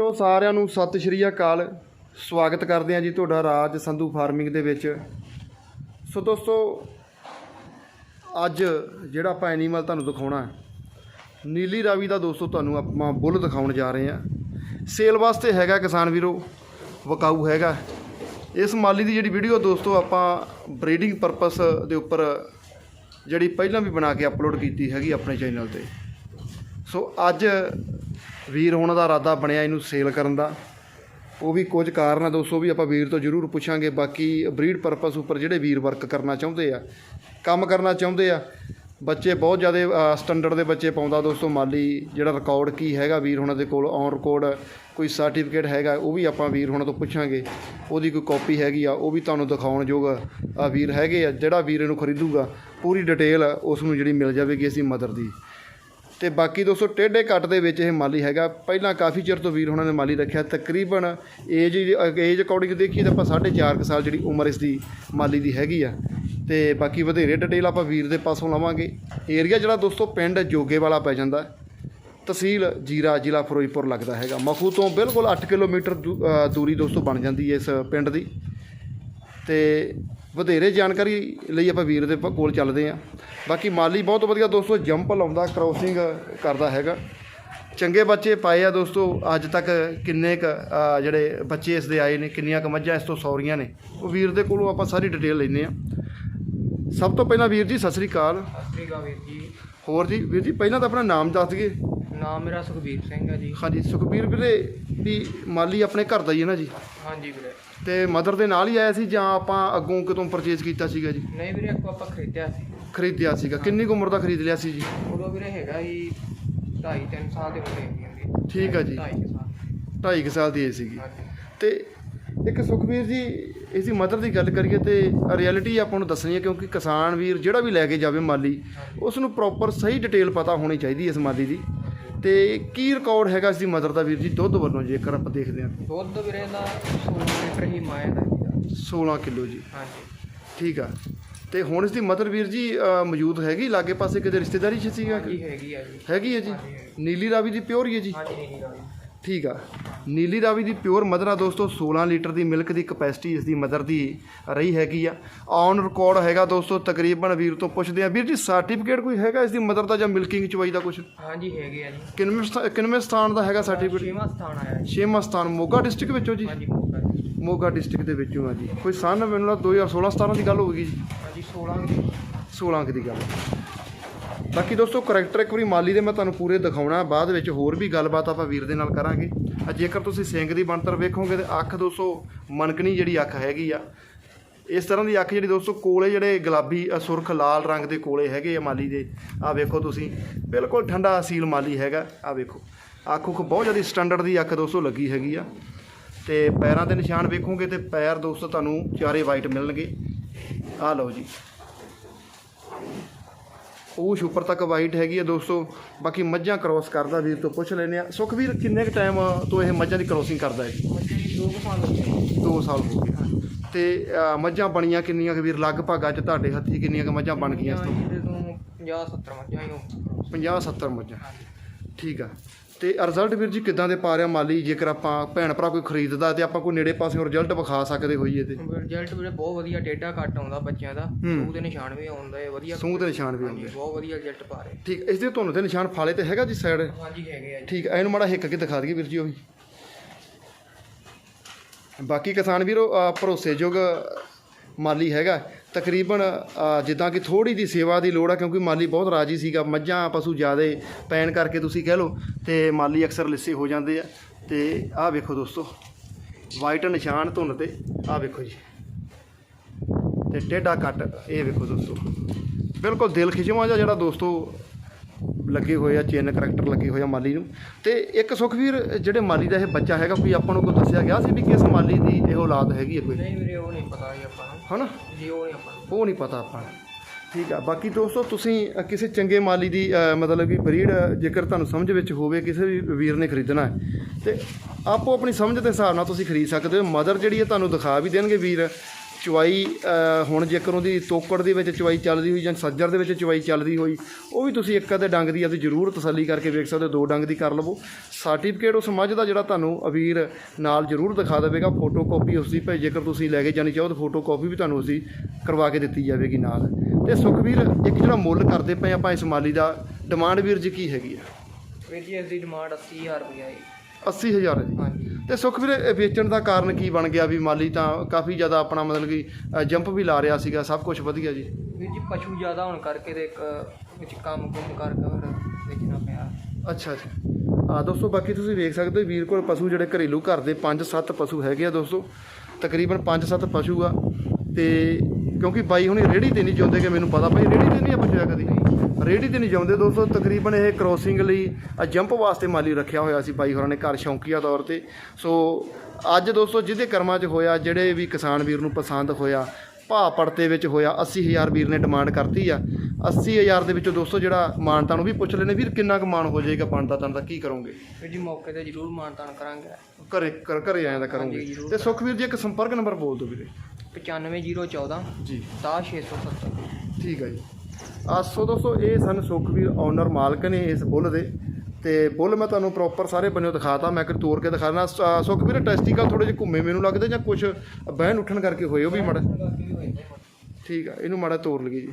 ਸਾਰਿਆਂ ਨੂੰ ਸਤਿ ਸ਼੍ਰੀ ਅਕਾਲ। ਸਵਾਗਤ ਕਰਦੇ ਹਾਂ ਜੀ ਤੁਹਾਡਾ ਰਾਜ ਸੰਧੂ ਫਾਰਮਿੰਗ ਦੇ ਵਿੱਚ। ਸੋ ਦੋਸਤੋ, ਅੱਜ ਜਿਹੜਾ ਆਪਾਂ ਐਨੀਮਲ ਤੁਹਾਨੂੰ ਦਿਖਾਉਣਾ ਨੀਲੀ ਰਾਵੀ ਦਾ ਦੋਸਤੋ ਤੁਹਾਨੂੰ ਆਪਾਂ ਬੁੱਲ ਦਿਖਾਉਣ ਜਾ ਰਹੇ ਹਾਂ। ਸੇਲ ਵਾਸਤੇ ਹੈਗਾ ਕਿਸਾਨ ਵੀਰੋ, ਵਕਾਊ ਹੈਗਾ। ਇਸ ਮਾਲੀ ਦੀ ਜਿਹੜੀ ਵੀਡੀਓ ਦੋਸਤੋ, ਆਪਾਂ ਬਰੀਡਿੰਗ ਪਰਪਸ ਦੇ ਉੱਪਰ ਜਿਹੜੀ ਪਹਿਲਾਂ ਵੀ ਬਣਾ ਕੇ ਅਪਲੋਡ ਕੀਤੀ ਹੈਗੀ ਆਪਣੇ ਚੈਨਲ ਤੇ। ਸੋ ਅੱਜ ਵੀਰ ਹੋਣ ਦਾ ਇਰਾਦਾ ਬਣਿਆ ਇਹਨੂੰ ਸੇਲ ਕਰਨ ਦਾ। ਉਹ ਵੀ ਕੁਝ ਕਾਰਨ ਆ ਦੋਸਤੋ ਵੀ ਆਪਾਂ ਵੀਰ ਤੋਂ ਜ਼ਰੂਰ ਪੁੱਛਾਂਗੇ। ਬਾਕੀ ਬਰੀਡ ਪਰਪਸ ਉੱਪਰ ਜਿਹੜੇ ਵੀਰ ਵਰਕ ਕਰਨਾ ਚਾਹੁੰਦੇ ਆ, ਕੰਮ ਕਰਨਾ ਚਾਹੁੰਦੇ ਆ, ਬੱਚੇ ਬਹੁਤ ਜ਼ਿਆਦਾ ਸਟੈਂਡਰਡ ਦੇ ਬੱਚੇ ਪਾਉਂਦਾ ਦੋਸਤੋ। ਮਾਲੀ ਜਿਹੜਾ ਰਿਕਾਰਡ ਕੀ ਹੈਗਾ ਵੀਰ ਹੋਣਾ ਦੇ ਕੋਲ ਔਨ ਰਿਕਾਰਡ ਕੋਈ ਸਰਟੀਫਿਕੇਟ ਹੈਗਾ, ਉਹ ਵੀ ਆਪਾਂ ਵੀਰ ਹੋਣਾ ਤੋਂ ਪੁੱਛਾਂਗੇ। ਉਹਦੀ ਕੋਈ ਕਾਪੀ ਹੈਗੀ ਆ, ਉਹ ਵੀ ਤੁਹਾਨੂੰ ਦਿਖਾਉਣ ਯੋਗ ਆ ਵੀਰ ਹੈਗੇ ਆ, ਜਿਹੜਾ ਵੀਰ ਇਹਨੂੰ ਖਰੀਦੂਗਾ, ਪੂਰੀ ਡਿਟੇਲ ਉਸ ਨੂੰ ਜਿਹੜੀ ਮਿਲ ਜਾਵੇਗੀ ਅਸੀਂ ਮਦਰ ਦੀ। ਤੇ ਬਾਕੀ ਦੋਸਤੋ, ਟੇਢੇ ਕੱਟ ਦੇ ਵਿੱਚ ਇਹ ਮਾਲੀ ਹੈਗਾ। ਪਹਿਲਾਂ ਕਾਫੀ ਚਿਰ ਤੋਂ ਵੀਰ ਹੋਣਾ ਨੇ ਮਾਲੀ ਰੱਖਿਆ। ਤਕਰੀਬਨ ਏਜ ਏਜ ਅਕੋਰਡਿੰਗ ਦੇਖੀਏ ਤਾਂ ਆਪਾਂ 4.5 ਕੁ ਸਾਲ ਜਿਹੜੀ ਉਮਰ ਇਸ ਦੀ ਮਾਲੀ ਦੀ ਹੈਗੀ ਆ। ਤੇ ਬਾਕੀ ਵਧੇਰੇ ਡਿਟੇਲ ਆਪਾਂ ਵੀਰ ਦੇ ਪਾਸੋਂ ਲਵਾਂਗੇ। ਏਰੀਆ ਜਿਹੜਾ ਦੋਸਤੋ, ਪਿੰਡ ਜੋਗੇ ਵਾਲਾ ਪੈ ਜਾਂਦਾ। ਤਹਿਸੀਲ ਜੀਰਾ, ਜ਼ਿਲ੍ਹਾ ਫਿਰੋਜ਼ਪੁਰ ਲੱਗਦਾ ਹੈਗਾ। ਮਖੂ ਤੋਂ ਬਿਲਕੁਲ 8 ਕਿਲੋਮੀਟਰ ਦੂ- ਦੂਰੀ ਦੋਸਤੋ ਬਣ ਜਾਂਦੀ ਹੈ ਇਸ ਪਿੰਡ ਦੀ। ਤੇ ਵਧੇਰੇ ਜਾਣਕਾਰੀ ਲਈ ਆਪਾਂ ਵੀਰ ਦੇ ਕੋਲ ਚੱਲਦੇ ਆਂ ਬਾਕੀ ਮਾਲੀ ਬਹੁਤ ਵਧੀਆ ਦੋਸਤੋ ਜੰਪ ਲਾਉਂਦਾ ਕ੍ਰੋਸਿੰਗ ਕਰਦਾ ਹੈਗਾ। ਚੰਗੇ ਬੱਚੇ ਪਾਏ ਆ ਦੋਸਤੋ ਅੱਜ ਤੱਕ ਕਿੰਨੇ ਕ ਜਿਹੜੇ ਬੱਚੇ ਇਸ ਦੇ ਆਏ ਨੇ ਕਿੰਨੀਆਂ ਕ ਮੱਝਾਂ ਇਸ ਤੋਂ ਸੌਰੀਆਂ ਨੇ ਉਹ ਵੀਰ ਦੇ ਕੋਲੋਂ ਆਪਾਂ ਸਾਰੀ ਡਿਟੇਲ ਲੈਂਦੇ ਆ ਸਭ ਤੋਂ ਪਹਿਲਾਂ ਵੀਰ ਜੀ ਸਤਿ ਸ੍ਰੀ ਅਕਾਲ। ਸਤਿ ਸ਼੍ਰੀ ਅਕਾਲ ਵੀਰ ਜੀ। ਹੋਰ ਜੀ ਵੀਰ ਜੀ ਪਹਿਲਾਂ ਤਾਂ ਆਪਣਾ ਨਾਮ ਦੱਸ ਦਈਏ। ਨਾਮ ਮੇਰਾ ਸੁਖਬੀਰ ਸਿੰਘ ਹੈ ਜੀ। ਹਾਂਜੀ ਸੁਖਬੀਰ ਵੀਰੇ ਵੀ ਮਾਲੀ ਆਪਣੇ ਘਰ ਦਾ ਹੀ ਹੈ ਨਾ ਜੀ? ਹਾਂਜੀ ਵੀਰੇ। ਤੇ ਮਦਰ ਦੇ ਨਾਲ ਹੀ ਆਇਆ ਸੀ ਜਾਂ ਆਪਾਂ ਅੱਗੋਂ ਕਿਤੋਂ ਪਰਚੇਜ਼ ਕੀਤਾ ਸੀਗਾ ਜੀ? ਨਹੀਂ ਵੀਰੇ ਇੱਕ ਆਪਾਂ ਖਰੀਦਿਆ ਸੀ। ਖਰੀਦਿਆ ਸੀਗਾ। ਕਿੰਨੀ ਕੁ ਉਮਰ ਦਾ ਖਰੀਦ ਲਿਆ ਸੀ ਜੀ? ਉਦੋਂ ਵੀਰੇ ਹੈਗਾ ਜੀ 2.5 3 ਸਾਲ ਦੇ ਹੁੰਦੇ ਹੈਗੇ ਠੀਕ ਆ ਜੀ। 2.5 ਸਾਲ। 2.5 ਕੁ ਸਾਲ ਦੀ ਏਜ ਸੀਗੀ। ਤੇ ਇੱਕ ਸੁਖਵੀਰ ਜੀ ਇਸ ਦੀ ਮਦਰ ਦੀ ਗੱਲ ਕਰੀਏ ਤੇ ਰਿਐਲਿਟੀ ਆਪਾਂ ਨੂੰ ਦੱਸਣੀ ਹੈ ਕਿਉਂਕਿ ਕਿਸਾਨ ਵੀਰ ਜਿਹੜਾ ਵੀ ਲੈ ਕੇ ਜਾਵੇ ਮਾਲੀ ਉਸ ਨੂੰ ਪ੍ਰੋਪਰ ਸਹੀ ਡਿਟੇਲ ਪਤਾ ਹੋਣੀ ਚਾਹੀਦੀ ਇਸ ਮਾਲੀ ਦੀ। ਤੇ ਕੀ ਰਿਕਾਰਡ ਹੈਗਾ ਇਸ ਦੀ ਮਦਰ ਦਾ ਵੀਰ ਜੀ? ਦੁੱਧ ਵੱਲੋਂ ਜੇਕਰ ਆਪਾਂ ਦੇਖਦੇ ਹਾਂ। ਦੁੱਧ ਵੀਰੇ ਦਾ 16 ਲੀਟਰ ਹੀ ਮਾਇਆ ਦਾ ਜੀ 16 ਕਿਲੋ ਜੀ। ਹਾਂਜੀ। ਠੀਕ ਆ। ਤੇ ਹੁਣ ਇਸ ਦੀ ਮਦਰ ਵੀਰ ਜੀ ਅ, ਮੌਜੂਦ ਹੈਗੀ ਲਾਗੇ ਪਾਸੇ ਕਿਤੇ ਰਿਸ਼ਤੇਦਾਰੀ 'ਚ ਸੀਗਾ? ਹਾਂਜੀ ਹੈਗੀ ਆ ਜੀ। ਹੈਗੀ ਹੈ ਜੀ। ਨੀਲੀ ਰਾਵੀ ਦੀ ਪਿਓਰ ਹੀ ਹੈ ਜੀ? ਹਾਂਜੀ ਨਹੀਂ ਨਹੀਂ ਠੀਕ ਆ। ਨੀਲੀ ਰਾਵੀ ਦੀ ਪਿਓਰ ਮਦਰ ਆ ਦੋਸਤੋ 16 ਲੀਟਰ ਦੀ ਮਿਲਕ ਦੀ ਕਪੈਸਿਟੀ ਇਸ ਦੀ ਮਦਰ ਦੀ ਰਹੀ ਹੈਗੀ ਆ। ਔਨ ਰਿਕਾਰਡ ਹੈਗਾ ਦੋਸਤੋ ਤਕਰੀਬਨ ਵੀਰ ਤੋਂ ਪੁੱਛਦੇ ਆ। ਵੀਰ ਜੀ ਸਰਟੀਫਿਕੇਟ ਕੋਈ ਹੈਗਾ ਇਸ ਦੀ ਮਦਰ ਦਾ ਜਾਂ ਮਿਲਕਿੰਗ ਚਵਾਈ ਦਾ ਕੁਝ ਹਾਂਜੀ ਹੈਗੇ ਆ ਜੀ। ਕਿੰਨਵੇਂ ਕਿੰਨਵੇਂ ਸਥਾਨ ਦਾ ਹੈਗਾ ਸਰਟੀਫਿਕੇਟ ਛੇਵਾਂ ਸਥਾਨ ਆਇਆ ਜੀ। ਛੇਵਾਂ ਸਥਾਨ ਮੋਗਾ ਡਿਸਟ੍ਰਿਕਟ ਵਿੱਚੋਂ ਜੀ? ਹਾਂਜੀ ਮੋਗਾ ਡਿਸਟ੍ਰਿਕਟ ਦੇ ਵਿੱਚੋਂ ਆ ਜੀ। ਕੋਈ ਸਨ ਮੈਨੂੰ ਲੱਗਦਾ 2016 17 ਦੀ ਗੱਲ ਹੋਵੇਗੀ ਜੀ। ਹਾਂਜੀ 16 ਦੀ। 16 ਅੰਕ ਦੀ ਗੱਲ। ਬਾਕੀ ਦੋਸਤੋ ਕਰੈਕਟਰ ਇੱਕ ਵਾਰੀ ਮਾਲੀ ਦੇ ਮੈਂ ਤੁਹਾਨੂੰ ਪੂਰੇ ਦਿਖਾਉਣਾ ਬਾਅਦ ਵਿੱਚ ਹੋਰ ਵੀ ਗੱਲਬਾਤ ਆਪਾਂ ਵੀਰ ਦੇ ਨਾਲ ਕਰਾਂਗੇ। ਆ ਜੇਕਰ ਤੁਸੀਂ ਸਿੰਘ ਦੀ ਬਣਤਰ ਵੇਖੋਗੇ ਤੇ ਅੱਖ ਦੋਸਤੋ ਮਨਕਣੀ ਜਿਹੜੀ ਅੱਖ ਹੈਗੀ ਆ ਇਸ ਤਰ੍ਹਾਂ ਦੀ ਅੱਖ ਜਿਹੜੀ ਦੋਸਤੋ ਕੋਲੇ ਜਿਹੜੇ ਗੁਲਾਬੀ ਅ, ਸੁਰਖ ਲਾਲ ਰੰਗ ਦੇ ਕੋਲੇ ਹੈਗੇ ਆ ਮਾਲੀ ਦੇ। ਆ ਵੇਖੋ ਤੁਸੀਂ ਬਿਲਕੁਲ ਠੰਡਾ ਅਸੀਲ ਮਾਲੀ ਹੈਗਾ ਆ ਵੇਖੋ। ਅੱਖ ਉੱਖ ਬਹੁਤ ਜ਼ਿਆਦਾ ਸਟੈਂਡਰਡ ਦੀ ਅੱਖ ਦੋਸਤੋ ਲੱਗੀ ਹੈਗੀ ਆ। ਤੇ ਪੈਰਾਂ ਦੇ ਨਿਸ਼ਾਨ ਵੇਖੋਗੇ ਤੇ ਪੈਰ ਦੋਸਤੋ ਤੁਹਾਨੂੰ ਚਾਰੇ ਵਾਈਟ ਮਿਲਣਗੇ। ਆ ਲਓ ਜੀ। ਉਹ ਉੱਪਰ ਤੱਕ ਵਾਈਟ ਹੈਗੀ ਆ ਦੋਸਤੋ। ਬਾਕੀ ਮੱਝਾਂ ਕ੍ਰੋਸ ਕਰਦਾ ਵੀਰ ਤੋਂ ਪੁੱਛ ਲੈਨੇ ਆ ਸੁਖਵੀਰ ਕਿੰਨੇ ਕੁ ਟਾਈਮ ਤੋਂ ਇਹ ਮੱਝਾਂ ਦੀ ਕ੍ਰੋਸਿੰਗ ਕਰਦਾ ਹੈ? ਮੱਝਾਂ ਦੀ ਸਾਲ ਹੋ ਗਏ। 2 ਸਾਲ ਹੋ ਗਏ ਤੇ ਮੱਝਾਂ ਬਣੀਆਂ ਕਿੰਨੀਆਂ ਕੁ ਵੀਰ? ਲਗਭਗ ਅੱਜ ਤੁਹਾਡੇ ਹੱਥੀ ਕਿੰਨੀਆਂ ਕੁ ਮੱਝਾਂ ਬਣ ਗਈਆਂ ਇਸ ਤੋਂ? ਇਹਦੇ ਤੋਂ 50 70 ਮੱਝਾਂ ਹੀ ਹੋ 50 70 ਮੱਝਾਂ। ਠੀਕ ਆ। ਤੇ ਰਿਜ਼ਲਟ ਵੀਰ ਜੀ ਕਿਦਾਂ ਦੇ ਪਾ ਰਿਹਾ ਮਾਲੀ? ਜੇਕਰ ਆਪਾਂ ਭੈਣ ਭਰਾ ਕੋਈ ਖਰੀਦਦਾ ਤੇ ਆਪਾਂ ਕੋਈ ਨੇੜੇ ਪਾਸਿਓਂ ਰਿਜ਼ਲਟ ਵਿਖਾ ਸਕਦੇ ਹੋਈਏ ਤੇ। ਰਿਜ਼ਲਟ ਵੀਰੇ ਬਹੁਤ ਵਧੀਆ ਟੇਡਾ ਕੱਟ ਆਉਂਦਾ ਬੱਚਿਆਂ ਦਾ। ਸੂਹ ਦੇ ਨਿਸ਼ਾਨ ਵੀ ਆਉਂਦਾ ਹੈ ਵਧੀਆ ਸੂਹ ਦੇ ਨਿਸ਼ਾਨ ਵੀ ਆਉਂਦੇ। ਬਹੁਤ ਵਧੀਆ ਰਿਜ਼ਲਟ ਪਾ ਰਹੇ। ਠੀਕ ਇਸ ਦੇ ਤੁਹਾਨੂੰ ਤੇ ਨਿਸ਼ਾਨ ਫਾਲੇ ਤੇ ਹੈਗਾ ਜੀ ਸਾਈਡ ਹਾਂਜੀ ਹੈਗੇ ਆ ਜੀ। ਠੀਕ ਇਹਨੂੰ ਮਾੜਾ ਹਿੱਕ ਕੇ ਦਿਖਾ ਦਈਏ ਵੀਰ ਜੀ ਉਹ ਵੀ। ਬਾਕੀ ਕਿਸਾਨ ਵੀਰੋ ਭਰੋਸੇਯੋਗ ਮਾਲੀ ਹੈਗਾ। ਤਕਰੀਬਨ ਜਿੱਦਾਂ ਕਿ ਥੋੜੀ ਦੀ ਸੇਵਾ ਦੀ ਲੋੜ ਆ, ਕਿਉਂਕਿ ਮਾਲੀ ਬਹੁਤ ਰਾਜੀ ਸੀਗਾ। ਮੱਝਾਂ, ਪਸ਼ੂ ਜ਼ਿਆਦੇ ਪੈਣ ਕਰਕੇ ਤੁਸੀਂ ਕਹਿ ਲਓ, ਤੇ ਮਾਲੀ ਅਕਸਰ ਲਿੱਸੇ ਹੋ ਜਾਂਦੇ ਆ। ਤੇ ਆਹ ਵੇਖੋ ਦੋਸਤੋ ਵਾਈਟ ਨਿਸ਼ਾਨ ਧੁੰਨ ਤੇ, ਆਹ ਵੇਖੋ ਜੀ। ਤੇ ਟੇਢਾ ਕੱਟ, ਇਹ ਵੇਖੋ ਦੋਸਤੋ। ਬਿਲਕੁਲ ਦਿਲ ਖਿਚਵਾਂ ਜਿਹਾ ਜਿਹੜਾ ਦੋਸਤੋ ਲੱਗੇ ਹੋਏ ਆ ਚੇਨ ਕਰੈਕਟਰ ਲੱਗੇ ਹੋਏ ਆ ਮਾਲੀ ਨੂੰ। ਤੇ ਇੱਕ ਸੁਖਵੀਰ ਜਿਹੜੇ ਮਾਲੀ ਦਾ ਇਹ ਬੱਚਾ ਹੈਗਾ ਕੋਈ ਆਪਾਂ ਨੂੰ ਕੋਈ ਦੱਸਿਆ ਗਿਆ ਸੀ ਵੀ ਕਿਸ ਮਾਲੀ ਦੀ ਇਹ ਔਲਾਦ ਹੈਗੀ ਹੈ ਕੋਈ? ਨਹੀਂ ਵੀਰੇ ਉਹ ਨਹੀਂ ਪਤਾ ਜੀ ਆਪਾਂ ਨੂੰ। ਹਨਾ? ਜੀ ਉਹ ਨਹੀਂ ਆਪਾਂ ਨੂੰ। ਉਹ ਨਹੀਂ ਪਤਾ ਆਪਾਂ ਨੂੰ। ਠੀਕ ਆ ਬਾਕੀ ਦੋਸਤੋ ਤੁਸੀਂ ਕਿਸੇ ਚੰਗੇ ਮਾਲੀ ਦੀ ਮਤਲਬ ਕਿ ਬਰੀਡ ਜੇਕਰ ਤੁਹਾਨੂੰ ਸਮਝ ਵਿੱਚ ਹੋਵੇ ਕਿਸੇ ਵੀ ਵੀਰ ਨੇ ਖਰੀਦਣਾ ਹੈ ਤੇ ਆਪੋ ਆਪਣੀ ਸਮਝ ਦੇ ਹਿਸਾਬ ਨਾਲ ਤੁਸੀਂ ਖਰੀਦ ਸਕਦੇ ਹੋ। ਮਦਰ ਜਿਹੜੀ ਹੈ ਤੁਹਾਨੂੰ ਦਿਖਾ ਵੀ ਦੇਣਗੇ ਵੀਰ। ਚਵਾਈ ਹੁਣ ਜੇਕਰ ਉਹਦੀ ਤੋਕੜ ਦੇ ਵਿੱਚ ਚਵਾਈ ਚੱਲਦੀ ਹੋਈ ਜਾਂ ਸੱਜਰ ਦੇ ਵਿੱਚ ਚਵਾਈ ਚੱਲਦੀ ਹੋਈ, ਉਹ ਵੀ ਤੁਸੀਂ ਇੱਕ ਅੱਧੇ ਡੰਗ ਦੀ ਆਪਦੀ ਜ਼ਰੂਰ ਤਸੱਲੀ ਕਰਕੇ ਵੇਖ ਸਕਦੇ ਹੋ, ਦੋ ਡੰਗ ਦੀ ਕਰ ਲਵੋ। ਸਰਟੀਫਿਕੇਟ ਉਸ ਮੱਝ ਦਾ ਜਿਹੜਾ ਤੁਹਾਨੂੰ ਅਵੀਰ ਨਾਲ ਜ਼ਰੂਰ ਦਿਖਾ ਦੇਵੇਗਾ ਫੋਟੋ ਕਾਪੀ ਉਸ ਦੀ ਭਾਈ, ਜੇਕਰ ਤੁਸੀਂ ਲੈ ਕੇ ਜਾਣੀ ਚਾਹੋ ਤਾਂ ਫੋਟੋ ਕਾਪੀ ਵੀ ਤੁਹਾਨੂੰ ਅਸੀਂ ਕਰਵਾ ਕੇ ਦਿੱਤੀ ਜਾਵੇਗੀ ਨਾਲ। ਤੇ ਸੁਖਵੀਰ, ਇੱਕ ਜਿਹੜਾ ਮੁੱਲ ਕਰਦੇ ਪਏ ਆਪਾਂ ਇਸ ਮਾਲੀ ਦਾ, ਡਿਮਾਂਡ ਵੀਰ ਜੀ ਕੀ ਹੈਗੀ ਆ? ਵੀਰ ਜੀ, ਇਸ ਦੀ ਡਿਮਾਂਡ 80000 ਰੁਪਏ ਹੈ। 80000 ਹੈ ਜੀ। ਹਾਂਜੀ। ਤੇ ਸੁਖਵੀਰ ਇਹ ਵੇਚਣ ਦਾ ਕਾਰਨ ਕੀ ਬਣ ਗਿਆ ਵੀ ਮਾਲੀ ਤਾਂ ਕਾਫੀ ਜ਼ਿਆਦਾ ਆਪਣਾ ਮਤਲਬ ਕਿ ਜੰਪ ਵੀ ਲਾ ਰਿਹਾ ਸੀਗਾ ਸਭ ਕੁਝ ਵਧੀਆ ਜੀ। ਵੀਰ ਜੀ ਪਸ਼ੂ ਜ਼ਿਆਦਾ ਹੋਣ ਕਰਕੇ ਤੇ ਇੱਕ ਵਿੱਚ ਕੰਮ ਕੁੰਮ ਕਰਕੇ ਫਿਰ ਵੇਚਣਾ ਪਿਆ। ਅੱਛਾ ਅੱਛਾ। ਆ ਦੋਸਤੋ ਬਾਕੀ ਤੁਸੀਂ ਵੇਖ ਸਕਦੇ ਹੋ ਵੀਰ ਕੋਲ ਪਸ਼ੂ ਜਿਹੜੇ ਘਰੇਲੂ ਘਰ ਦੇ 5-7 ਪਸ਼ੂ ਹੈਗੇ ਆ ਦੋਸਤੋ। ਤਕਰੀਬਨ 5-7 ਪਸ਼ੂ ਆ। ਤੇ ਕਿਉਂਕਿ ਬਾਈ ਹੁਣੀ ਰੇੜੀ ਤੇ ਨਹੀਂ ਜਿਉਂਦੇ ਕਿ ਮੈਨੂੰ ਪਤਾ ਭਾਈ ਰੇੜੀ ਤੇ ਨਹੀਂ ਆਪਾਂ ਜੋਇਆ ਕਦੀ ਰੇੜੀ ਤੇ ਨਹੀਂ ਜਿਉਂਦੇ ਦੋਸਤੋ। ਤਕਰੀਬਨ ਇਹ ਕ੍ਰੋਸਿੰਗ ਲਈ ਆ ਜੰਪ ਵਾਸਤੇ ਮਾਲੀ ਰੱਖਿਆ ਹੋਇਆ ਸੀ ਬਾਈ ਹੋਰਾਂ ਨੇ ਘਰ ਸ਼ੌਂਕੀਆ ਤੌਰ ਤੇ। ਸੋ ਅੱਜ ਦੋਸਤੋ ਜਿਹਦੇ ਕਰਮਾਂ 'ਚ ਹੋਇਆ ਜਿਹੜੇ ਵੀ ਕਿਸਾਨ ਵੀਰ ਨੂੰ ਪਸੰਦ ਹੋਇਆ ਭਾਅ ਪੜਤੇ ਵਿੱਚ ਹੋਇਆ 80000 ਵੀਰ ਨੇ ਡਿਮਾਂਡ ਕਰਤੀ ਆ। 80000 ਦੇ ਵਿੱਚੋਂ ਦੋਸਤੋ ਜਿਹੜਾ ਮਾਨਤਾ ਨੂੰ ਵੀ ਪੁੱਛ ਲੈਣੇ ਵੀਰ ਕਿੰਨਾ ਕੁ ਮਾਨ ਹੋ ਜਾਏਗਾ ਬਣਦਾ ਤਾਂ ਦਾ ਕੀ ਕਰੋਗੇ? ਵੀਰ ਜੀ ਮੌਕੇ ਤੇ ਜ਼ਰੂਰ ਮਾਨਤਾਨ ਕਰਾਂਗੇ। ਘਰੇ ਘਰ- ਘਰੇ ਆਇਆ ਦਾ ਕਰੋਗੇ। ਤੇ ਸੁਖਵੀਰ ਜੀ ਇੱਕ ਸੰਪਰਕ ਨੰਬਰ ਬੋਲ ਦਿਓ ਵੀਰੇ। 95014 ਜੀ। 10670 ਠੀਕ ਹੈ ਜੀ। ਆ ਸੋ ਦੋਸਤੋ, ਇਹ ਸਨ ਸੁਖਵੀਰ ਓਨਰ ਮਾਲਕ ਨੇ ਇਸ ਬੁੱਲ ਦੇ। ਤੇ ਬੁੱਲ ਮੈਂ ਤੁਹਾਨੂੰ ਪ੍ਰੋਪਰ ਸਾਰੇ ਬੰਨਿਓ ਦਿਖਾਤਾ, ਮੈਂ ਕਿ ਤੋੜ ਕੇ ਦਿਖਾਣਾ ਸੁਖਵੀਰ ਟੈਸਟੀਕਲ ਥੋੜੇ ਜਿਹੇ ਘੁੰਮੇ ਮੈਨੂੰ ਲੱਗਦੇ ਜਾਂ ਕੁਝ ਬਹਿਨ ਉੱਠਣ ਕਰਕੇ ਹੋਏ ਉਹ ਵੀ ਮੜਾ। ਠੀਕ ਆ, ਇਹਨੂੰ ਮਾੜਾ ਤੋੜ ਲਈਏ ਜੀ।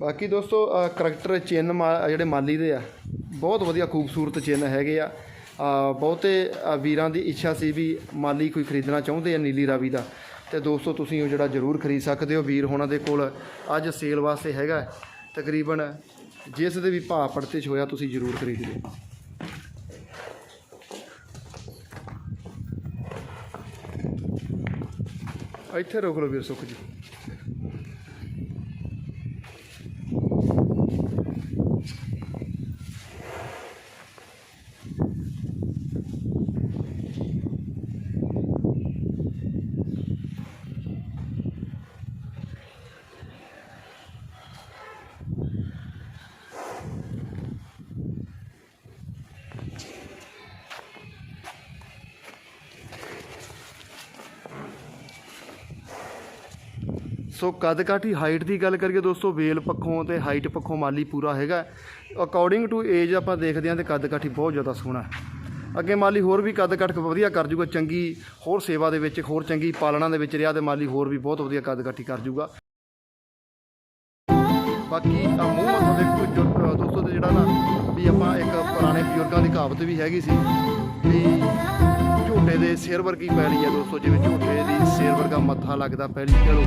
ਬਾਕੀ ਦੋਸਤੋ ਕਰੈਕਟਰ ਚਿੰਨ ਮਾ- ਜਿਹੜੇ ਮਾਲੀ ਦੇ ਆ, ਬਹੁਤ ਵਧੀਆ ਖੂਬਸੂਰਤ ਚਿੰਨ ਹੈਗੇ ਆ। ਬਹੁਤੇ ਵੀਰਾਂ ਦੀ ਇੱਛਾ ਸੀ ਵੀ ਮਾਲੀ ਕੋਈ ਖਰੀਦਣਾ ਚਾਹੁੰਦੇ ਆ ਨੀਲੀ ਰਾਵੀ ਦਾ। ਤੇ ਦੋਸਤੋ, ਤੁਸੀਂ ਉਹ ਜਿਹੜਾ ਜ਼ਰੂਰ ਖਰੀਦ ਸਕਦੇ ਹੋ। ਵੀਰ ਹੋਣਾ ਦੇ ਕੋਲ ਅੱਜ ਸੇਲ ਵਾਸਤੇ ਹੈਗਾ ਤਕਰੀਬਨ ਜਿਸ ਦੇ ਵੀ ਭਾਅ ਪੜਤੇ 'ਚ ਹੋਇਆ, ਤੁਸੀਂ ਜ਼ਰੂਰ ਖਰੀਦ ਲਿਓ। ਇੱਥੇ ਰੋਕ ਲਓ ਵੀਰ ਸੁੱਖ ਜੀ। ਸੋ ਕੱਦ ਕਾਠੀ ਹਾਈਟ ਦੀ ਗੱਲ ਕਰੀਏ ਦੋਸਤੋ, ਵੇਲ ਪੱਖੋਂ ਤੇ ਹਾਈਟ ਪੱਖੋਂ ਮਾਲੀ ਪੂਰਾ ਹੈਗਾ। ਅਕੋਰਡਿੰਗ ਟੂ ਏਜ ਆਪਾਂ ਦੇਖਦੇ ਹਾਂ ਤੇ ਕੱਦ ਕਾਠੀ ਬਹੁਤ ਜ਼ਿਆਦਾ ਸੋਹਣਾ ਅੱਗੇ ਮਾਲੀ ਹੋਰ ਵੀ ਕੱਦ ਕਾਠ ਵਧੀਆ ਕਰ ਜੂਗਾ, ਚੰਗੀ ਹੋਰ ਸੇਵਾ ਦੇ ਵਿੱਚ, ਹੋਰ ਚੰਗੀ ਪਾਲਣਾ ਦੇ ਵਿੱਚ ਰਿਹਾ ਤੇ ਮਾਲੀ ਹੋਰ ਵੀ ਬਹੁਤ ਵਧੀਆ ਕੱਦ ਕਾਠੀ ਕਰ ਜੂਗਾ। ਬਾਕੀ ਆ ਮੂੰਹ ਮੱਥਾ ਦੇਖੋ ਦੋਸਤੋ ਤੇ ਜਿਹੜਾ ਨਾ ਵੀ ਆਪਾਂ ਇੱਕ ਪੁਰਾਣੇ ਬਜ਼ੁਰਗਾਂ ਦੀ ਕਹਾਵਤ ਵੀ ਹੈਗੀ ਸੀ ਝੋਟੇ ਦੇ ਸਿਰ ਵਰਗੀ ਪੈਲੀ ਹੈ ਦੋਸਤੋ, ਜਿਵੇਂ ਝੋਟੇ ਦੀ ਸਿਰ ਵਰਗਾ ਮੱਥਾ ਲੱਗਦਾ ਪੈਲੀ, ਚਲੋ।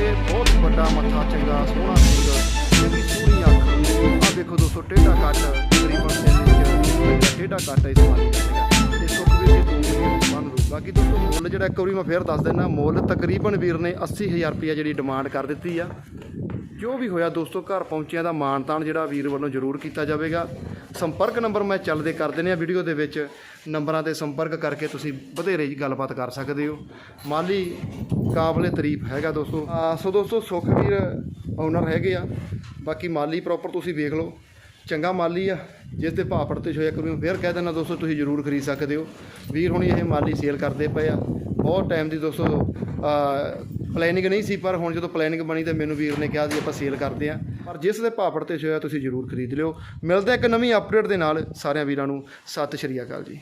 ਇਹ ਬਹੁਤ ਵੱਡਾ ਮੱਥਾ, ਚੰਗਾ, ਸੋਹਣਾ ਸਿੰਘ ਇਹਦੀ ਸੋਹਣੀ ਅੱਖ ਆ ਦੇਖੋ ਦੋਸਤੋ, ਟੇਢਾ ਕੱਟ। ਤਕਰੀਬਨ ਤਿੰਨ ਇੰਚ ਟੇਢਾ ਕੱਟ ਇਸ ਮਾਲੀ ਦਾ ਸੁੱਕ ਵੀ ਦੀ ਦੂਰ ਬੰਨ ਦੋ ਬਾਕੀ ਦੋਸਤੋ, ਮੁੱਲ ਜਿਹੜਾ ਇੱਕ ਵਾਰੀ ਮੈਂ ਫੇਰ ਦੱਸ ਦਿੰਦਾ, ਮੁੱਲ ਤਕਰੀਬਨ ਵੀਰ ਨੇ 80000 ਰੁਪਇਆ ਜਿਹੜੀ ਡਿਮਾਂਡ ਕਰ ਦਿੱਤੀ ਆ। ਜੋ ਵੀ ਹੋਇਆ ਦੋਸਤੋ, ਘਰ ਪਹੁੰਚਿਆਂ ਦਾ ਮਾਣ ਤਾਣ ਜਿਹੜਾ ਵੀਰ ਵੱਲੋਂ ਜ਼ਰੂਰ ਕੀਤਾ ਜਾਵੇਗਾ। ਸੰਪਰਕ ਨੰਬਰ ਮੈਂ ਚੱਲਦੇ ਕਰ ਦਿੰਦੇ ਆ ਵੀਡੀਓ ਦੇ ਵਿੱਚ। ਨੰਬਰਾਂ ਤੇ ਸੰਪਰਕ ਕਰਕੇ ਤੁਸੀਂ ਵਧੇਰੇ ਗੱਲਬਾਤ ਕਰ ਸਕਦੇ ਹੋ। ਮਾਲੀ ਕਾਬਲੇ ਤਾਰੀਫ ਹੈਗਾ ਦੋਸਤੋ। ਸੋ ਦੋਸਤੋ ਸੁਖਵੀਰ ਓਨਰ ਹੈਗੇ ਆ। ਬਾਕੀ ਮਾਲੀ ਪ੍ਰੋਪਰ ਤੁਸੀਂ ਵੇਖ ਲਓ। ਚੰਗਾ ਮਾਲੀ ਆ। ਜਿਸ ਦੇ ਭਾਅ ਪੜਤੇ ਹੋਇਆ ਕਰੂ, ਫੇਰ ਕਹਿ ਦਿੰਦਾ ਦੋਸਤੋ, ਤੁਸੀਂ ਜ਼ਰੂਰ ਖਰੀਦ ਸਕਦੇ ਹੋ। ਵੀਰ ਹੁਣੀ ਇਹ ਮਾਲੀ ਸੇਲ ਕਰਦੇ ਪਏ ਆ। ਬਹੁਤ ਟਾਈਮ ਦੀ ਦੋਸਤੋ ਪਲੈਨਿੰਗ ਨਹੀਂ ਸੀ, ਪਰ ਹੁਣ ਜਦੋਂ ਪਲੈਨਿੰਗ ਬਣੀ ਤੇ ਮੈਨੂੰ ਵੀਰ ਨੇ ਕਿਹਾ ਜੀ ਆਪਾਂ ਸੇਲ ਕਰਦੇ ਆ ਪਰ ਜਿਸ ਦੇ ਭਾਅ 'ਤੇ ਹੋਇਆ, ਤੁਸੀਂ ਜ਼ਰੂਰ ਖਰੀਦ ਲਿਓ। ਮਿਲਦੇ ਇੱਕ ਨਵੀਂ ਅਪਡੇਟ ਦੇ ਨਾਲ। ਸਾਰਿਆਂ ਵੀਰਾਂ ਨੂੰ ਸਤਿ ਸ਼੍ਰੀ ਅਕਾਲ ਜੀ।